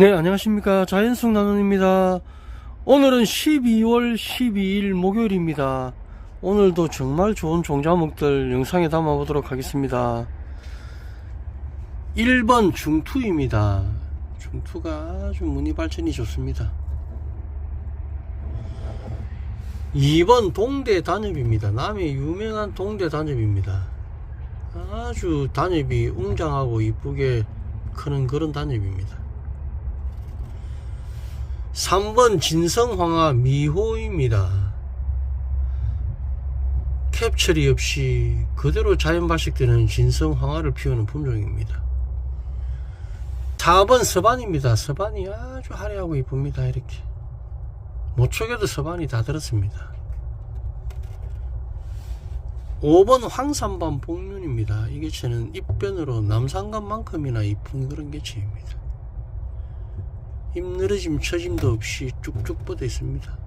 네, 안녕하십니까. 자연숙 나눔입니다. 오늘은 12월 12일 목요일입니다. 오늘도 정말 좋은 종자목들 영상에 담아 보도록 하겠습니다. 1번 중투입니다. 중투가 아주 무늬 발전이 좋습니다. 2번 동대 단엽입니다. 남의 유명한 동대 단엽입니다. 아주 단엽이 웅장하고 이쁘게 크는 그런 단엽입니다. 3번 진성황화 미호입니다. 캡처리 없이 그대로 자연 발식되는 진성황화를 피우는 품종입니다. 4번 서반입니다. 서반이 아주 화려하고 이쁩니다. 이렇게 모촉에도 서반이 다 들었습니다. 5번 황산반 복륜입니다. 이 개체는 입변으로 남산간만큼이나 이쁜 그런 개체입니다. 입 늘어짐 처짐도 없이 쭉쭉 뻗어 있습니다.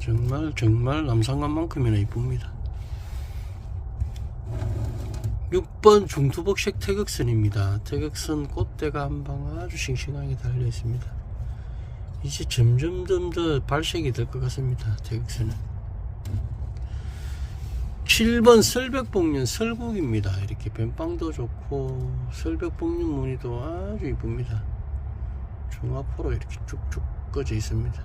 정말 정말 남산간만큼이나 이쁩니다. 6번 중투복색 태극선입니다. 태극선 꽃대가 한 방 아주 싱싱하게 달려 있습니다. 이제 점점점 더 발색이 될 것 같습니다. 태극선은. 7번 설백복륜 설국입니다. 이렇게 ben빵도 좋고 설백복륜 무늬도 아주 이쁩니다. 중화포로 이렇게 쭉쭉 꺼져 있습니다.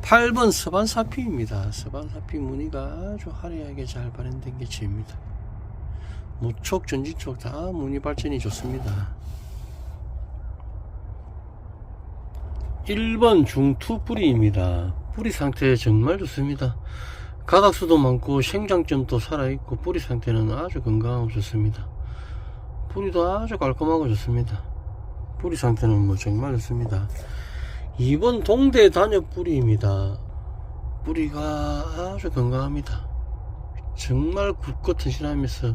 8번 서반사피입니다. 서반사피 무늬가 아주 화려하게 잘 발현된 개체입니다. 무촉, 전지촉 다 무늬 발전이 좋습니다. 1번 중투 뿌리입니다. 뿌리 상태 정말 좋습니다. 가닥수도 많고 생장점도 살아있고 뿌리 상태는 아주 건강하고 좋습니다. 뿌리도 아주 깔끔하고 좋습니다. 뿌리 상태는 뭐 정말 좋습니다. 2번 동대 단엽 뿌리입니다. 뿌리가 아주 건강합니다. 정말 굵고 튼실하면서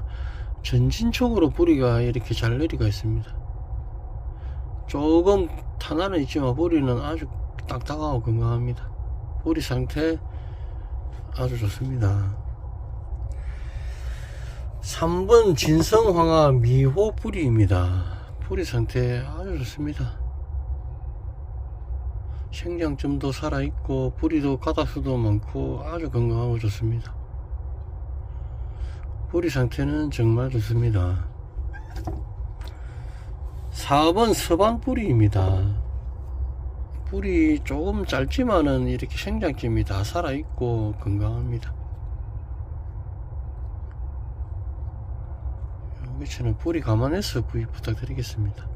전진적으로 뿌리가 이렇게 잘 내리가 있습니다. 조금 탄화는 있지만 뿌리는 아주 딱딱하고 건강합니다. 뿌리 상태 아주 좋습니다. 3번 진성황화 미호 뿌리입니다. 뿌리 상태 아주 좋습니다. 생장점도 살아있고 뿌리도 가닥수도 많고 아주 건강하고 좋습니다. 뿌리 상태는 정말 좋습니다. 4번 서방 뿌리입니다. 뿌리 조금 짧지만은 이렇게 생장점이 다 살아있고 건강합니다. 여기처럼 뿌리 감안해서 구입 부탁드리겠습니다.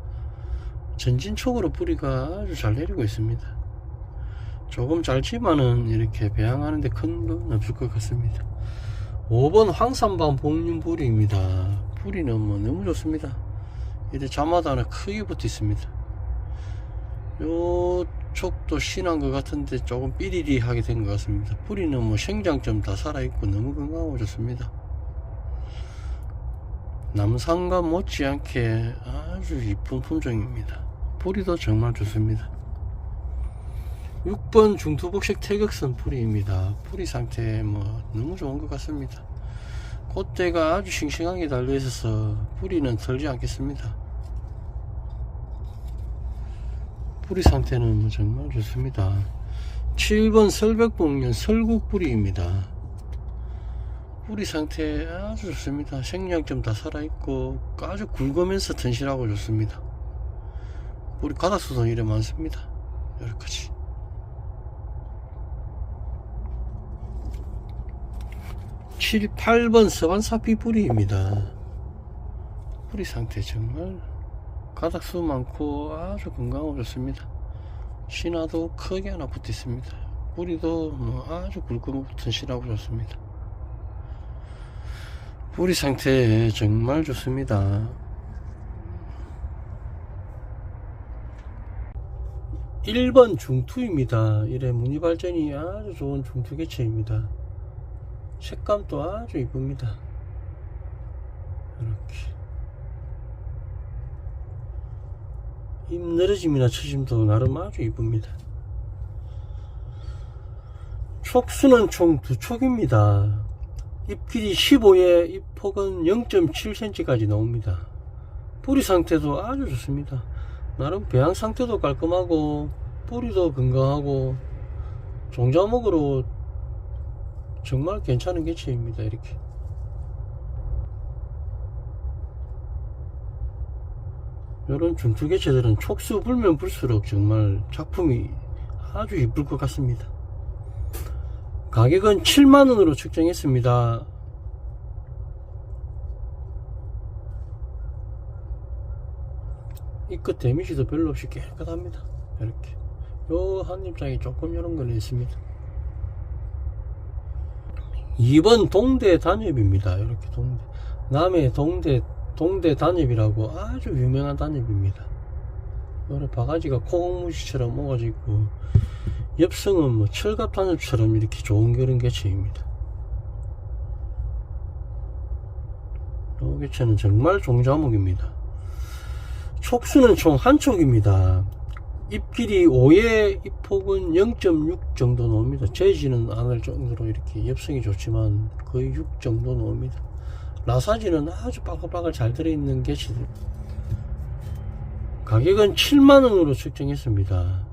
전진촉으로 뿌리가 아주 잘 내리고 있습니다. 조금 짧지만은 이렇게 배양하는데 큰 건 없을 것 같습니다. 5번 황산반 복륜 뿌리입니다. 뿌리는 뭐 너무 좋습니다. 이제 자마다 하나 크게 붙어 있습니다. 요 쪽도 신한 것 같은데 조금 삐리리하게 된 것 같습니다. 뿌리는 뭐 생장점 다 살아있고 너무 건강하고 좋습니다. 남산과 못지않게 아주 이쁜 품종입니다. 뿌리도 정말 좋습니다. 6번 중투복색 태극선 뿌리입니다. 뿌리 상태 뭐 너무 좋은 것 같습니다. 꽃대가 아주 싱싱하게 달려 있어서 뿌리는 털지 않겠습니다. 뿌리 상태는 뭐 정말 좋습니다. 7번 설백복륜 설국 뿌리입니다. 뿌리 상태 아주 좋습니다. 생장점 다 살아있고 아주 굵으면서 튼실하고 좋습니다. 뿌리 가닥수도 이래 많습니다. 여기까지. 7, 8번 서반사피 뿌리입니다. 뿌리 상태 정말 가닥 수 많고 아주 건강하고 좋습니다. 신화도 크게 하나 붙어 있습니다. 뿌리도 뭐 아주 굵고 튼실하고 좋습니다. 뿌리 상태 정말 좋습니다. 1번 중투입니다. 이래 무늬 발전이 아주 좋은 중투 개체입니다. 색감도 아주 이쁩니다. 이렇게. 입 늘어짐이나 처짐도 나름 아주 이쁩니다. 촉수는 총 두 촉입니다. 잎 길이 15에 잎 폭은 0.7cm까지 나옵니다. 뿌리 상태도 아주 좋습니다. 나름 배양 상태도 깔끔하고 뿌리도 건강하고 종자목으로 정말 괜찮은 개체입니다. 이렇게 이런 중투 개체들은 촉수 불면 불수록 정말 작품이 아주 이쁠 것 같습니다. 가격은 7만원으로 측정했습니다. 이 끝 데미지도 별로 없이 깨끗합니다. 이렇게. 요 한입장이 조금 이런 건 있습니다. 2번 동대 단엽입니다. 이렇게 동대. 남해 동대, 동대 단엽이라고 아주 유명한 단엽입니다. 요래 바가지가 코공무시처럼 모가지 있고, 엽성은 뭐 철갑 단엽처럼 이렇게 좋은 그런 개체입니다. 요 개체는 정말 종자목입니다. 촉수는 총 한 촉입니다. 잎 길이 5에 잎 폭은 0.6 정도 나옵니다. 재지는 않을 정도로 이렇게 엽성이 좋지만 거의 6 정도 나옵니다. 라사지는 아주 빠글빠글 잘 들어있는 개체들. 가격은 7만원으로 측정했습니다.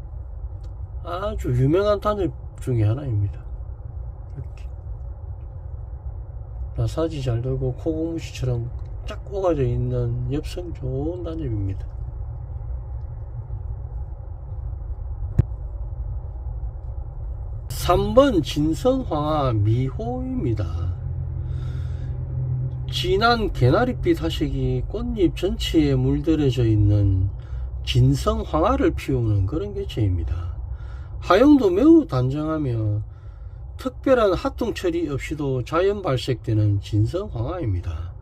아주 유명한 단엽 중에 하나입니다. 이렇게. 라사지 잘 들고 코고무시처럼 쫙 오가져 있는 엽성 좋은 단엽입니다. 삼번 진성황화 미호입니다. 진한 개나리빛 화색이 꽃잎 전체에 물들여져 있는 진성 황화를 피우는 그런 개체입니다. 하용도 매우 단정하며 특별한 합동 처리 없이도 자연 발색되는 진성 황화입니다.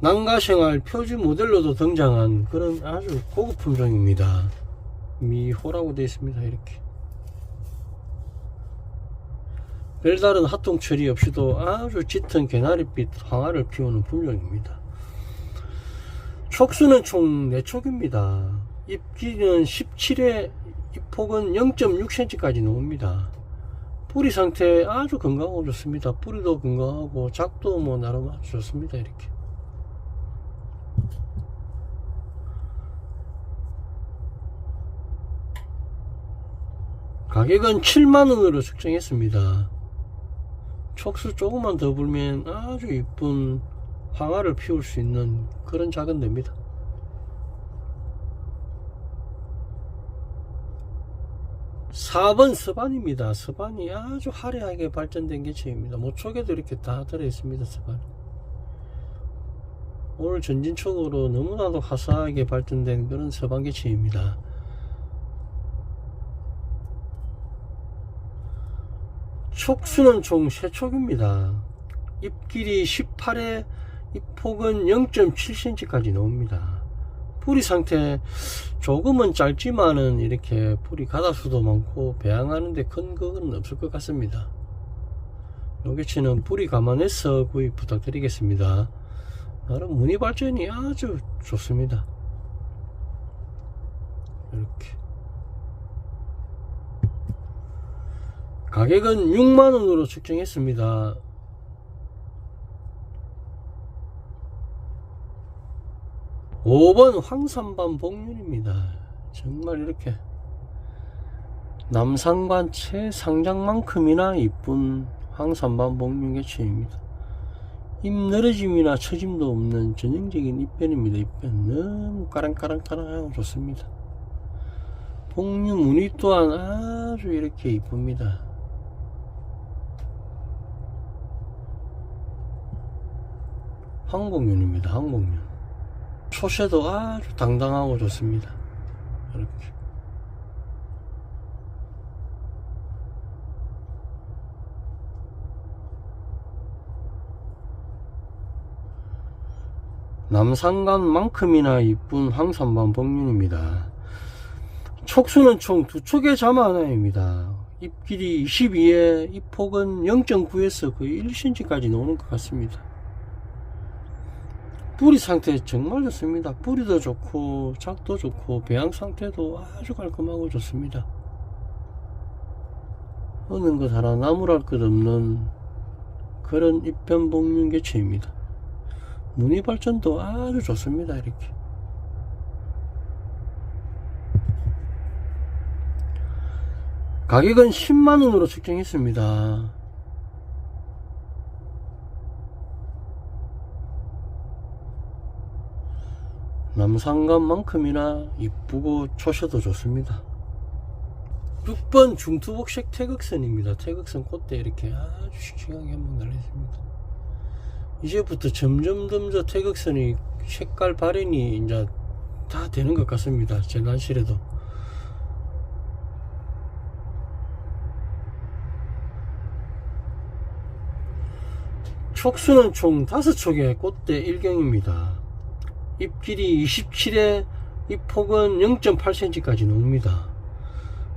난가생활 표준 모델로도 등장한 그런 아주 고급 품종입니다. 미호라고 되어 있습니다. 이렇게. 별다른 합동 처리 없이도 아주 짙은 개나리빛 황화를 피우는 품종입니다. 촉수는 총 4촉입니다. 잎 길이는 17에 잎 폭은 0.6cm까지 나옵니다. 뿌리 상태 아주 건강하고 좋습니다. 뿌리도 건강하고 작도 뭐 나름 아주 좋습니다. 이렇게. 가격은 7만원으로 측정했습니다. 촉수 조금만 더 불면 아주 이쁜 황화를 피울 수 있는 그런 작은 데입니다. 사번 서반입니다. 서반이 아주 화려하게 발전된 개체입니다. 모촉에도 이렇게 다 들어있습니다. 서반. 오늘 전진촉으로 너무나도 화사하게 발전된 그런 서반 개체입니다. 촉수는 총 3촉입니다. 잎 길이 18에 잎 폭은 0.7cm까지 나옵니다. 뿌리 상태 조금은 짧지만은 이렇게 뿌리 가닥수도 많고 배양하는데 큰 그건 없을 것 같습니다. 요게치는 뿌리 감안해서 구입 부탁드리겠습니다. 나름 무늬 발전이 아주 좋습니다. 이렇게. 가격은 6만원으로 측정했습니다. 오번 황산반 복륜입니다. 정말 이렇게 남산반 최상장만큼이나 이쁜 황산반 복륜 개체입니다. 잎 늘어짐이나 처짐도 없는 전형적인 잎변입니다. 잎변 너무 까랑까랑까랑하고 좋습니다. 복륜 무늬 또한 아주 이렇게 이쁩니다. 항복륜입니다. 항복륜. 초세도 아주 당당하고 좋습니다. 이렇게. 남산간만큼이나 이쁜 황산반 복륜입니다. 촉수는 총 두 촉의 자마 하나입니다. 잎 길이 22에 잎 폭은 0.9에서 거의 1cm까지 나오는 것 같습니다. 뿌리 상태 정말 좋습니다. 뿌리도 좋고 작도 좋고 배양 상태도 아주 깔끔하고 좋습니다. 어느 것 하나 나무랄 것 없는 그런 입변복륜 개체입니다. 무늬 발전도 아주 좋습니다. 이렇게. 가격은 10만원으로 측정했습니다. 남산감만큼이나 이쁘고 초셔도 좋습니다. 6번 중투복색 태극선입니다. 태극선 꽃대 이렇게 아주 싱싱하게 한번 달려있습니다. 이제부터 점점 더 태극선이 색깔 발현이 이제 다 되는 것 같습니다. 제 난실에도. 촉수는 총 5촉의 꽃대 1경입니다. 잎 길이 27에 잎 폭은 0.8cm까지 나옵니다.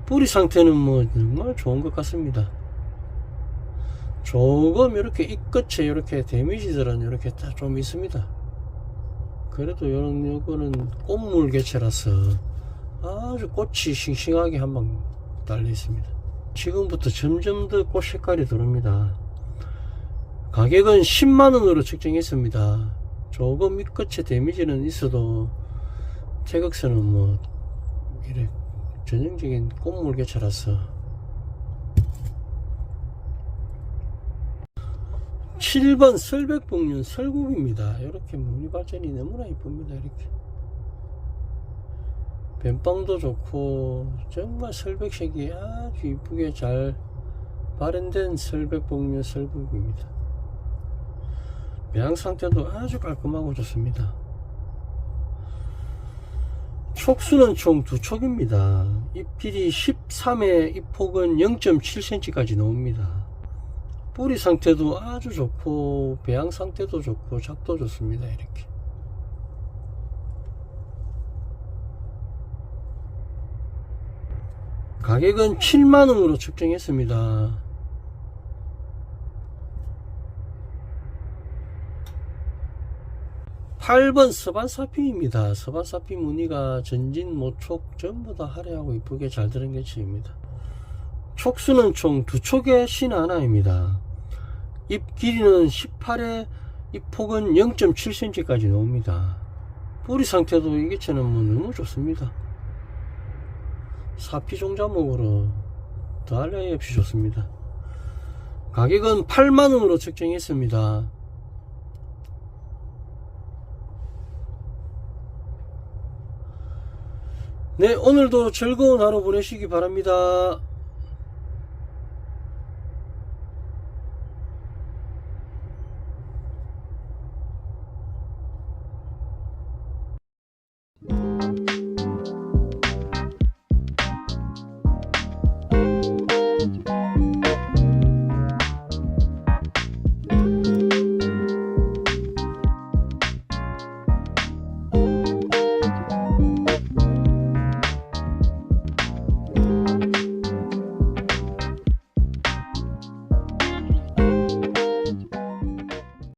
뿌리 상태는 뭐 정말 좋은 것 같습니다. 조금 이렇게 잎 끝에 이렇게 데미지들은 이렇게 다 좀 있습니다. 그래도 요런 요거는 꽃물 개체라서 아주 꽃이 싱싱하게 한 방 달려 있습니다. 지금부터 점점 더 꽃 색깔이 들어옵니다. 가격은 10만원으로 측정했습니다. 조금 밑끝에 데미지는 있어도 태극선은 뭐 이래 전형적인 꽃물 개체라서 7번 설백복륜 설국입니다. 이렇게 무늬 발전이 너무나 이쁩니다. 이렇게 뱀빵도 좋고 정말 설백색이 아주 이쁘게 잘 발현된 설백복륜 설국입니다. 배양 상태도 아주 깔끔하고 좋습니다. 촉수는 총 두 촉입니다. 잎 길이 13에 잎 폭은 0.7cm까지 나옵니다. 뿌리 상태도 아주 좋고 배양 상태도 좋고 작도 좋습니다. 이렇게. 가격은 7만원으로 측정했습니다. 8번 서반사피입니다. 서반사피 무늬가 전진 모촉 전부 다 화려하고 이쁘게 잘 들은 개체입니다. 촉수는 총 두 촉의 신 하나입니다. 잎 길이는 18에 잎 폭은 0.7cm까지 나옵니다. 뿌리 상태도 이 개체는 뭐 너무 좋습니다. 사피 종자목으로 더할 나위 없이 좋습니다. 가격은 8만원으로 책정했습니다. 네, 오늘도 즐거운 하루 보내시기 바랍니다.